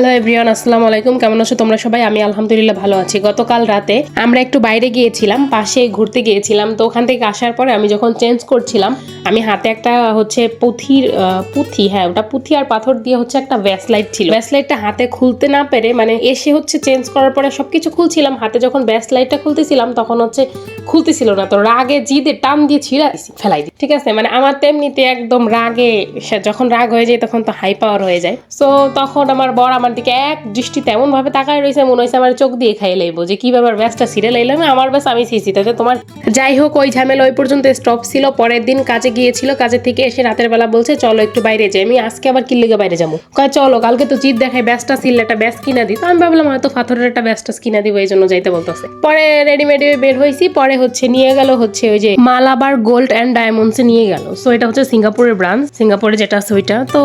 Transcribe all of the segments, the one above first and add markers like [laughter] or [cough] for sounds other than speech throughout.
Hello everyone আসসালামু আলাইকুম। কেমন আছো তোমরা সবাই? আমি আলহামদুলিল্লাহ ভালো আছি। গতকাল রাতে আমরা একটু বাইরে গিয়েছিলাম, পাশে ঘুরতে গিয়েছিলাম। তো ওখান থেকে আসার পরে আমি যখন চেঞ্জ করছিলাম, আমি হাতে একটা হচ্ছে পুঁথির পুঁথি হ্যাঁ ওটা পুঁথি আর পাথর দিয়ে হচ্ছে একটা ব্যাসলাইট ছিল। ব্যাসলাইটটা হাতে খুলতে না পেরে মানে এসে হচ্ছে চেঞ্জ করার পরে সবকিছু খুলছিলাম। হাতে যখন ব্যাসলাইটটা খুলতেছিলাম, তখন হচ্ছে খুলতেছিল না। তো রাগে জিদে টান দিয়ে ছিঁড়া ফেলাই দিই ঠিক আছে মানে আমার তেমনিতে একদম রাগে যখন রাগ হয়ে যায় তখন তো হাই পাওয়ার হয়ে যায়। সো তখন আমার বর আমার দিকে এক দৃষ্টিতে এমন ভাবে তাকায় রয়েছে মনে হয়েছে আমার চোখ দিয়ে খাই লাইবো। যে কি ব্যাপার ব্যাসটা সিরিয়াল এলাম আমার ব্যাস আমি সিসি তাতে তোমার যাই হোক, ওই ঝামেলা ওই পর্যন্ত স্টপ ছিল। পরের দিন কাজে গিয়েছিল, কাজে থেকে এসে রাতের বেলা বলছে, চলো একটু বাইরে যাই। আমি আজকে আবার কি লেগে বাইরে যাব। কয়, চলো, কালকে তো জিদ দেখায় ব্যাসটা সিল একটা ব্যাস কিনা দিই তো আমি ভাবলাম, হয়তো পাথরের একটা ব্যাসটা কিনা দিব এই জন্য যাইতে বলতেছে। পরে রেডিমেড বের হয়েছি পরে হচ্ছে নিয়ে গেল হচ্ছে ওই যে মালাবার গোল্ড অ্যান্ড ডায়মন্ডসে নিয়ে গেল। সো এটা হচ্ছে সিঙ্গাপুরের ব্রাঞ্চ সিঙ্গাপুরে যেটা আছে ওইটা। তো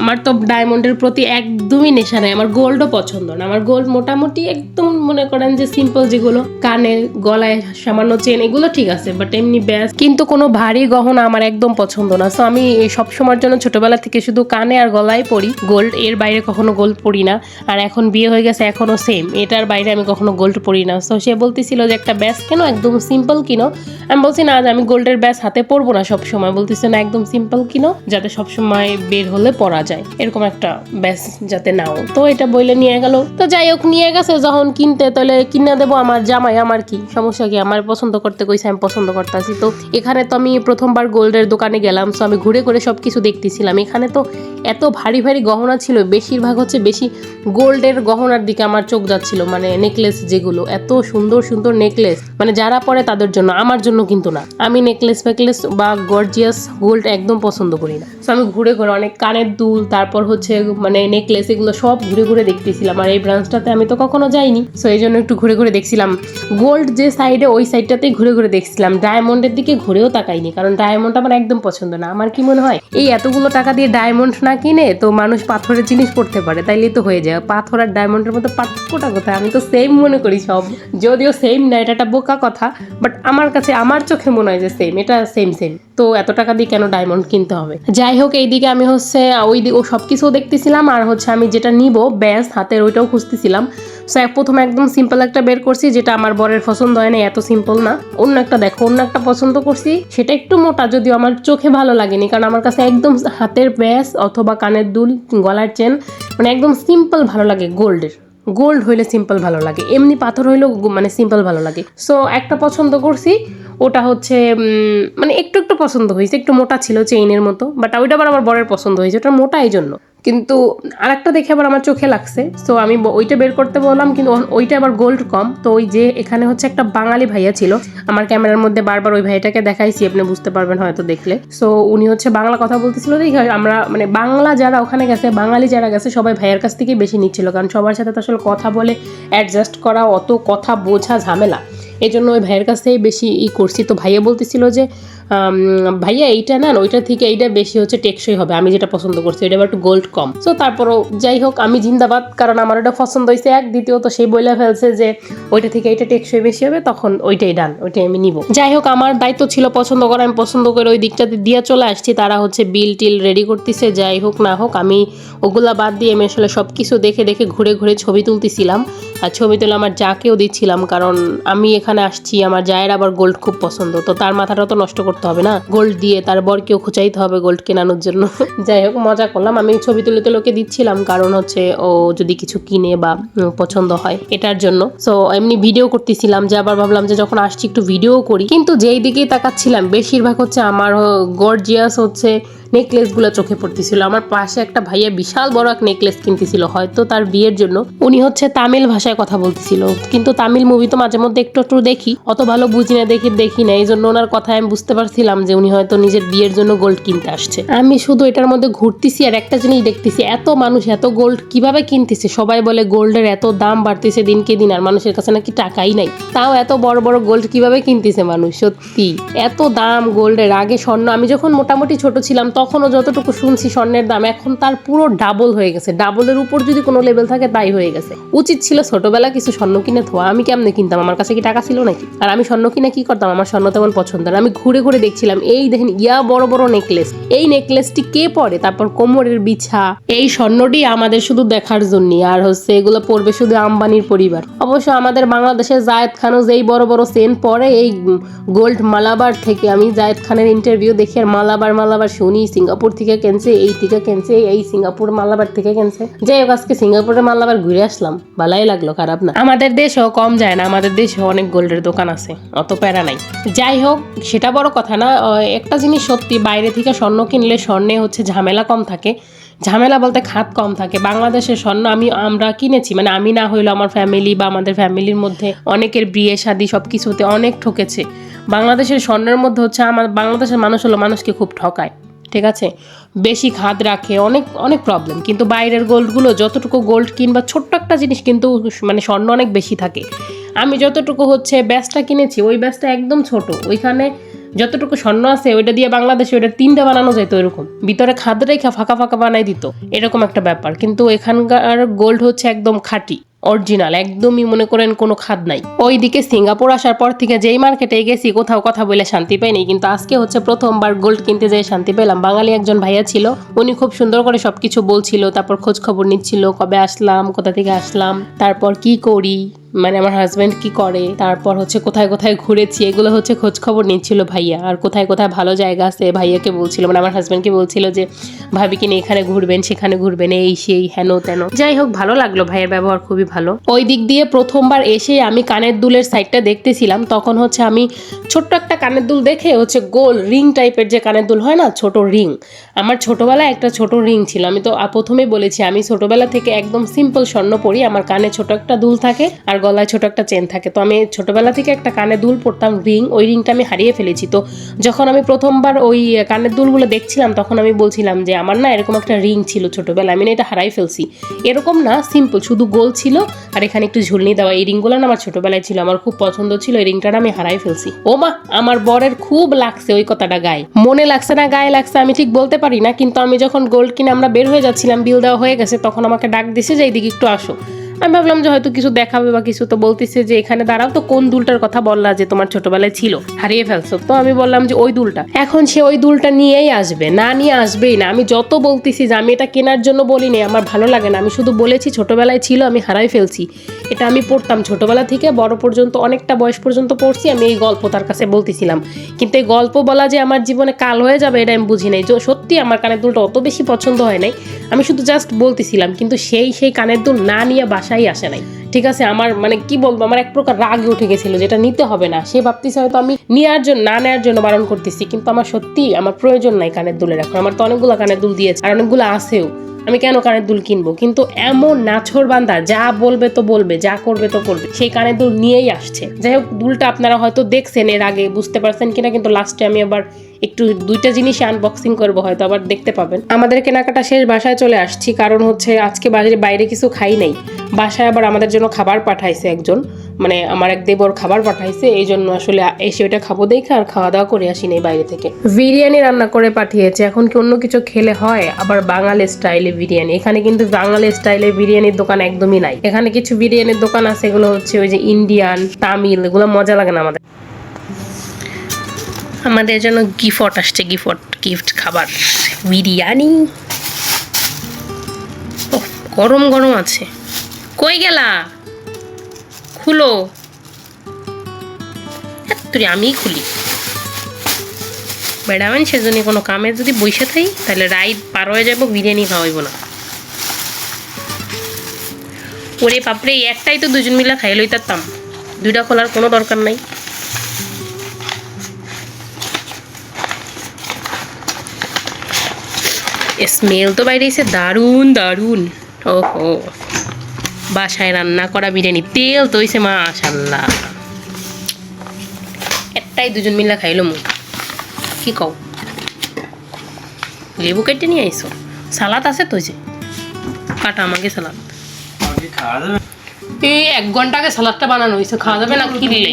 আমার তো ডায়মন্ডের প্রতি একদমই নেশা নেই আমার গোল্ডও পছন্দ না। আমার গোল্ড মোটামুটি একদম মনে করেন যে সিম্পল যেগুলো, কানে, গলায় সামান্য চেন, এগুলো ঠিক আছে বাট এমনি ব্যাস। কিন্তু কোনো ভারী গহনা আমার একদম পছন্দ না। সো আমি সব সময়ের জন্য ছোটবেলা থেকে শুধু কানে আর গলায় পরি গোল্ড, এর বাইরে কখনো গোল্ড পরি না। আর এখন বিয়ে হয়ে গেছে, এখনও সেম এটার বাইরে আমি কখনো গোল্ড পরি না। সো সে বলতেছিল যে একটা ব্যাস কেন? একদম সিম্পল কিনো। আমি বলছি, না, আমি গোল্ডের ব্যাস হাতে পরবো না সব সময় বলতেছে, না, একদম সিম্পল কিনো, যাতে সব সময় বের হলে পরা যায়। এরকম একটা ব্যাস যাতে নাও। তো এটা বইলে নিয়ে গেল। তো যাই হোক, নিয়ে গেছে, যখন কিনতে, তাহলে কিনে দেবো আমার জামাই, আমার কি? সমস্যা কি? আমার পছন্দ করতে কইছে, আমি পছন্দ করতেছি। তো এখানে তো আমি প্রথমবার গোল্ডের দোকানে গেলাম সো আমি ঘুরে ঘুরে সব কিছু দেখতেছিলাম। এখানে তো এত ভারী ভারী গহনা ছিল, বেশিরভাগ হচ্ছে বেশি গোল্ডের গহনার দিকে আমার চোখ যাচ্ছিল মানে নেকলেস যেগুলো, এত সুন্দর সুন্দর নেকলেস মানে যারা পরে তাদের জন্য, আমার জন্য কিন্তু না। আমি নেকলেস ফেকলেস বা গর্জিয়াস গোল্ড একদম পছন্দ করি না। তো আমি ঘুরে ঘুরে অনেক কানের দুল, তারপর হচ্ছে মানে নেকলেস এগুলো সব ঘুরে ঘুরে দেখতেছিলাম। আর এই ব্রাঞ্চটাতে আমি তো কখনো যাইনি। সো এই জন্য একটু ঘুরে ঘুরে দেখছিলাম। গোল্ড যে সাইডে ওই সাইডটাতেই ঘুরে ঘুরে দেখছিলাম। ডায়মন্ডের দিকে ঘুরেও তাকাইনি, কারণ ডায়মন্ড আমার একদম পছন্দ না। আমার কি মনে হয়, এই এতগুলো টাকা দিয়ে ডায়মন্ড না কিনে তো মানুষ পাথরের জিনিস পড়তে পারে। তাইলেই তো হয়ে যায়। পাথর আর ডায়মন্ডের মধ্যে পার্থক্যটা কোথায়? আমি তো সেম মনে করি সব। যদিও সেম না, এটা একটা বোকা কথা বাট আমার কাছে, আমার চোখে মনে হয় যে সেম এটা সেম সেম তো এত টাকা দিয়ে কেন ডায়মন্ড কিনতে হবে? যাই হোক, এইদিকে আমি হচ্ছে ওই দিকে ও সব কিছুও দেখতেছিলাম। আর হচ্ছে আমি যেটা নিব ব্যাস, হাতের ওইটাও খুঁজতেছিলাম। সো এক প্রথমে একদম সিম্পল একটা বের করছি, যেটা আমার বরের পছন্দ হয় না এত সিম্পল না। অন্য একটা দেখো, অন্য একটা পছন্দ করছি, সেটা একটু মোটা, যদিও আমার চোখে ভালো লাগেনি, কারণ আমার কাছে একদম হাতের ব্যাস অথবা কানের দুল, গলার চেন মানে একদম সিম্পল ভালো লাগে, গোল্ডের। গোল্ড হইলে সিম্পল ভালো লাগে, এমনি পাথর হইলেও মানে সিম্পল ভালো লাগে। সো একটা পছন্দ করছি, ওটা হচ্ছে মানে একটু একটু পছন্দ হয়েছে, একটু মোটা ছিল চেইনের মতো বাট ওইটা আবার আমার বরের পছন্দ হয়েছে, ওটা মোটা এই জন্য কিন্তু আরেকটা দেখে আবার আমার চোখে লাগছে। সো আমি ওইটা বের করতে বললাম, কিন্তু ওইটা আবার গোল্ড কম। তো ওই যে এখানে হচ্ছে একটা বাঙালি ভাইয়া ছিল, আমার ক্যামেরার মধ্যে বারবার ওই ভাইটাকে দেখাইছি, আপনি বুঝতে পারবেন হয়তো দেখলে। সো উনি হচ্ছে বাংলা কথা বলতেছিল দেখে আমরা মানে বাংলা যারা ওখানে গেছে, বাঙালি যারা গেছে, সবাই ভাইয়ের কাছ থেকেই বেশি নিচ্ছিল, কারণ সবার সাথে তো আসলে কথা বলে অ্যাডজাস্ট করা অত কথা বোঝা ঝামেলা। এই জন্য ওই ভাইয়ের কাছ থেকেই বেশি ই করছি। তো ভাইয়া বলতেছিল যে ভাইয়া এইটা নেন ওইটা থেকে এইটা বেশি হচ্ছে টেকসই হবে, আমি যেটা পছন্দ করছি এটা একটু গোল্ড কম। সো তারপরও যাই হোক, আমি জিন্দাবাদ, কারণ আমার ওটা পছন্দ হয়েছে এক, দ্বিতীয়ত সেই বলে ফেলছে যে ওইটা থেকে এইটা টেকসই বেশি হবে, তখন ওইটাই ডান ওইটাই আমি নিব। যাই হোক, আমার দায়িত্ব ছিল পছন্দ করা, আমি পছন্দ করে ওই দিকটাতে দিয়ে চলে আসছি, তারা হচ্ছে বিল টিল রেডি করতেছে, যাই হোক না হোক, আমি ওগুলা বাদ দিয়ে আমি আসলে সব কিছু দেখে দেখে ঘুরে ঘুরে ছবি তুলতেছিলাম, আর ছবি তুলে আমার যাকেও দিচ্ছিলাম, কারণ আমি এখানে আসছি, আমার জায়ের আবার গোল্ড খুব পছন্দ, তো তার মাথাটা তো নষ্ট করতে হবে না? গোল্ড দিয়ে তার বরকেও খুঁচাইতে হবে গোল্ড কেনানোর জন্য। [laughs] যাই হোক, মজা করলাম। আমি ছবি তুলে তুলে ওকে দিচ্ছিলাম, কারণ হচ্ছে ও যদি কিছু কিনে বা পছন্দ হয় এটার জন্য। সো এমনি ভিডিও করতেছিলাম, যে আবার ভাবলাম যে যখন আসছি একটু ভিডিও করি। কিন্তু যেই দিকেই তাকাচ্ছিলাম, বেশিরভাগ হচ্ছে আমার গর্জিয়াস হচ্ছে নেকলেসগুলো চোখে পড়তেছিল। আমার পাশে একটা ভাইয়া বিশাল বড় এক নেকলেস কিনতেছিল, হয়তো তার বিয়ের জন্য। উনি হচ্ছে তামিল ভাষায় কথা বলতেছিল। কিন্তু তামিল মুভি তো মাঝে মধ্যে একটু একটু দেখি, অত ভালো বুঝি না, দেখি দেখি না। এই জন্য ওনার কথায় আমি বুঝতে পারছিলাম যে উনি হয়তো নিজের বিয়ের জন্য গোল্ড কিনতে আসছে। আমি শুধু এটার মধ্যে ঘুরতেছি আর একটা জিনিস দেখতেছি, এত মানুষ এত গোল্ড কীভাবে কিনতেছে? সবাই বলে গোল্ডের এত দাম বাড়তেছে দিনকে দিন, আর মানুষের কাছে নাকি টাকাই নাই। তাও এত বড় বড় গোল্ড কীভাবে কিনতেছে মানুষ? সত্যি, এত দাম গোল্ডের আগে স্বর্ণ, আমি যখন মোটামুটি ছোট ছিলাম তখনও যতটুকু শুনছি স্বর্ণের দাম, এখন তার পুরো ডাবল হয়ে গেছে। ডাবলের উপর যদি কোনো লেভেল থাকে, তাই হয়ে গেছে। উচিত ছিল ছোটবেলা কিছু স্বর্ণ কিনে থোয়া আমি কেমনে কিনতাম? আমার কাছে কি টাকা ছিল নাকি? আর আমি স্বর্ণ কিনে কি করতাম? আমার স্বর্ণ তেমন পছন্দ না। আমি ঘুরে ঘুরে দেখছিলাম, এই দেখেন, ইয়া বড় বড় নেকলেস এই নেকলেসটি কে পরে? তারপর কোমরের বিছা। এই স্বর্ণটি আমাদের শুধু দেখার জন্য আর হচ্ছে এগুলো পড়বে শুধু আম্বানির পরিবার। অবশ্য আমাদের বাংলাদেশের জায়েদ খানও যেই বড় বড় সেন পরে, এই গোল্ড মালাবার থেকে আমি জায়েদ খানের ইন্টারভিউ দেখি মালাবার মালাবার শুনি সিঙ্গাপুর থেকে কেনছে, এই থেকে কেনছে, এই সিঙ্গাপুর মালাবার থেকে কেনছে। যাই হোক, আজকে সিঙ্গাপুরের মালাবার ঘুরে আসলাম। ভালাই লাগল, খারাপ না। আমাদের দেশেও কম যায় না, আমাদের দেশে অনেক গোল্ডের দোকান আছে, অত প্যারা নাই। যাই হোক, সেটা বড় কথা না একটা জিনিস সত্যি, বাইরে থেকে স্বর্ণ কিনলে স্বর্ণে হচ্ছে ঝামেলা কম থাকে। ঝামেলা বলতে খাত কম থাকে। বাংলাদেশের স্বর্ণ আমি, আমরা কিনেছি মানে আমি না হইল আমার ফ্যামিলি বা আমাদের ফ্যামিলির মধ্যে অনেকের বিয়ে, শাদি সব কিছুতে অনেক ঠকেছে। বাংলাদেশের স্বর্ণের মধ্যে হচ্ছে, আমার, বাংলাদেশের মানুষ হলো মানুষকে খুব ঠকায়। ঠিক আছে? বেশি খাদ রাখে, অনেক অনেক প্রবলেম কিন্তু বাইরের গোল্ডগুলো যতটুকু গোল্ড কিনবা, ছোট্ট একটা জিনিস কিন্তু মানে স্বর্ণ অনেক বেশি থাকে। আমি যতটুকু হচ্ছে ব্যাসটা কিনেছি, ওই ব্যাসটা একদম ছোট। ওইখানে যতটুকু স্বর্ণ আছে, ওইটা দিয়ে বাংলাদেশে ওইটা তিনটা বানানো যেত এরকম। ভিতরে খাদ রেখা ফাঁকা ফাঁকা বানাই দিত। এরকম একটা ব্যাপার। কিন্তু এখানকার গোল্ড হচ্ছে একদম খাঁটি। অরিজিনাল, একদমই মনে করেন কোনো খাদ নাই। ওইদিকে সিঙ্গাপুর আসার পর থেকে যেই মার্কেটে গেছি, কোথাও কথা বলে শান্তি পাইনি কিন্তু আজকে হচ্ছে প্রথমবার গোল্ড কিনতে যেয়ে শান্তি পেলাম। বাঙালি একজন ভাইয়া ছিল, উনি খুব সুন্দর করে সবকিছু বলছিল, তারপর খোঁজ খবর নিচ্ছিল, কবে আসলাম, কোথা থেকে আসলাম, তারপর কি করি মানে আমার হাজব্যান্ড কি করে, তারপর হচ্ছে কোথায় কোথায় ঘুরেছি, এগুলো হচ্ছে খোঁজ খবর নিচ্ছিল ভাইয়া। আর কোথায় কোথায় ভালো জায়গা আছে ভাইয়াকে বলছিল মানে আমার হাজব্যান্ডকে বলছিল যে, ভাবি কিনে এখানে ঘুরবেন, সেখানে ঘুরবেন, এই সেই, হেন তেন। যাই হোক, ভালো লাগল ভাইয়ের ব্যবহার খুবই ভালো। ওই দিক দিয়ে প্রথমবার এসে আমি কানের দুলের সাইডটা দেখতেছিলাম, তখন হচ্ছে আমি ছোট্ট একটা কানের দুল দেখে হচ্ছে গোল রিং টাইপের যে কানের দুল হয় না, ছোট রিং, আমার ছোটবেলায় একটা ছোট রিং ছিল। আমি তো প্রথমেই বলেছি, আমি ছোটবেলা থেকে একদম সিম্পল স্বর্ণ পরি, আমার কানে ছোট একটা দুল থাকে, আর গলায় ছোট একটা চেন থাকে। তো আমি ছোটবেলা থেকে একটা কানে দুল পরতাম রিং ওই রিংটা আমি হারিয়ে ফেলেছি। তো যখন আমি প্রথমবার ওই কানের দুলগুলো দেখছিলাম, তখন আমি বলছিলাম যে, আমার না এরকম একটা রিং ছিল ছোটবেলায়, আমি না এটা হারাই ফেলছি। এরকম না সিম্পল শুধু গোল ছিল আর এখানে একটু ঝুলনি দেওয়া। এই রিংগুলো না আমার ছোটবেলায় ছিল, আমার খুব পছন্দ ছিল, এই রিংটা আমি হারাই ফেলছি। ও মা, আমার বরের খুব লাগছে ওই কথাটা গায়ে। মনে লাগছে না, গায়ে লাগছে, আমি ঠিক বলতে পারি না, কিন্তু আমি যখন গোল্ড কিনে আমরা বের হয়ে যাচ্ছিলাম বিল দেওয়া হয়ে গেছে, তখন আমাকে ডাক দিছে যে, এইদিকে একটু আসো। আমি ভাবলাম যে হয়তো কিছু দেখাবে বা কিছু তো বলতেছে যে এখানে দাঁড়াও, তো কোন দুলটার কথা বললা যে তোমার ছোটবেলায় ছিল? হারিয়ে ফেলছো। তো আমি বললাম যে ওই দুলটা। এখন সে ওই দুলটা নিয়েই আসবে, না নিয়ে আসবেই না। আমি যত বলতেছি যে আমি এটা কেনার জন্য বলিনি, আমার ভালো লাগে না। আমি শুধু বলেছি ছোটবেলায় ছিল, আমি হারাই ফেলছি। এটা আমি পড়তাম ছোটবেলা থেকে, বড় পর্যন্ত, অনেকটা বয়স পর্যন্ত পড়ছি, আমি এই গল্প তার কাছে বলতেছিলাম। কিন্তু এই গল্প বলা যে আমার জীবনে কাল হয়ে যাবে, এটা আমি বুঝি নাই। সত্যি আমার কানের দুলটা অত বেশি পছন্দ হয় নাই, আমি শুধু জাস্ট বলতেছিলাম। কিন্তু সেই সেই কানের দুল না নিয়ে বাসায় আসে নাই। ঠিক আছে, আমার মানে কি বলব, আমার এক প্রকার রাগ উঠে গেছিল যেটা নিতে হবে না। সে ভাবতেছে হয়তো আমি নেওয়ার জন্য না নেওয়ার জন্য বারণ করতেছি, কিন্তু আমার সত্যি আমার প্রয়োজন নাই কানের দুলের এখন। আমার তো অনেকগুলো কানের দুল দিয়েছে আর অনেকগুলো আছেও। আমি কেন কানের দুল কিনবো? কিন্তু এমন নাছর বান্দা, যা বলবে তো বলবে, যা করবে তো করবে, সেই কানের দুল নিয়েই আসছে। যাই হোক, দুলটা আপনারা হয়তো দেখছেন এর আগে, বুঝতে পারছেন কিনা, কিন্তু লাস্টে আমি আবার একটু দুইটা জিনিসই আনবক্সিং করব, হয়তো আবার দেখতে পাবেন। আমাদের কেনাকাটা শেষ বাসায় চলে আসছি, কারণ হচ্ছে আজকে বাইরে বাইরে কিছু খাই নাই। বাসায় আবার আমাদের জন্য খাবার পাঠাইছে একজন। মানে আমার এক দেবর খাবার পাঠাইছে, এই জন্য আসলে এসে ওটা খাব দেখে আর খাওয়া দাওয়া করে আসি নাই বাইরে থেকে। বিরিয়ানি রান্না করে পাঠিয়েছে, এখন কি অন্য কিছু খেলে হয়? আবার বাঙালি স্টাইলে বিরিয়ানি। এখানে কিন্তু বাঙালি স্টাইলে বিরিয়ানির দোকান একদমই নাই। এখানে কিছু বিরিয়ানির দোকান আছে, এগুলো হচ্ছে ওই যে ইন্ডিয়ান, তামিল, এগুলো মজা লাগে না আমাদের। আমাদের জন্য গিফট আসছে, গিফট গিফট খাবার। বিরিয়ানি? গরম গরম আছে। কই গেলা? খুলো। তুই, আমিই খুলি। বেড়াবেন সেজন্য কোনো কামে যদি বসে থাই, তাহলে রাইড পার হয়ে যাব, বিরিয়ানি খাওয়াইব না। ওরে বাপরে একটাই তো দুজন মিলা খাই লইতাম দুইটা খোলার কোনো দরকার নাই। স্মেল তো বাইরে এসে দারুণ দারুণ। ওহো। বাসায় রান্না করা বিরিয়ানি তেল তো মা মাশাল্লাহ একটাই দুজন মিল্লা খাইলো মু। কি কও? লেবু কেটে নিয়ে আইসো সালাদ আছে তো যে কাটা আমাকে সালাদ। এই এক ঘণ্টা আগে সালাদটা বানানো হয়েছে খাওয়া যাবে না কিনলে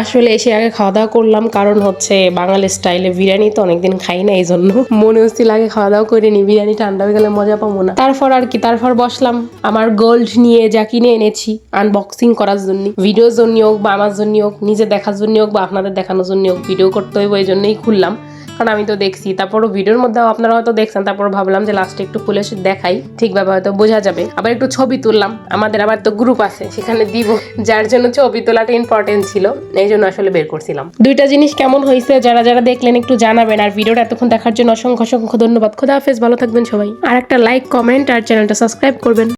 আসলে এসে আগে খাওয়া দাওয়া করলাম, কারণ হচ্ছে বাঙালি স্টাইলে বিরিয়ানি তো অনেকদিন খাই না এই জন্য মনে হচ্ছিল আগে খাওয়া দাওয়া করে নি, বিরিয়ানি ঠান্ডা হয়ে গেলে মজা পাবো না। তারপর আর কি, তারপর বসলাম। আমার গোল্ড নিয়ে যা কিনে এনেছি আনবক্সিং করার জন্য। ভিডিওর জন্য হোক বা আমার জন্য হোক নিজে দেখার জন্য হোক বা আপনাদের দেখানোর জন্য হোক ভিডিও করতে হইব এই জন্যই খুললাম। কারণ আমি তো দেখছি। তারপরও ভিডিওর মধ্যেও আপনারা হয়তো দেখছেন তারপর ভাবলাম যে লাস্টে একটু খুলে দেখাই। ঠিকভাবে হয়তো বোঝা যাবে। আবার একটু ছবি তুললাম। আমাদের আবার তো গ্রুপ আছে, সেখানে দিব। যার জন্য ছবি তোলাটা ইম্পর্টেন্ট ছিল, এই জন্য আসলে বের করছিলাম। দুইটা জিনিস কেমন হয়েছে, যারা যারা দেখলেন একটু জানাবেন। আর ভিডিওটা এতক্ষণ দেখার জন্য অসংখ্য অসংখ্য ধন্যবাদ। খোদা হাফেজ, ভালো থাকবেন সবাই। আর একটা লাইক কমেন্ট আর চ্যানেলটা সাবস্ক্রাইব করবেন।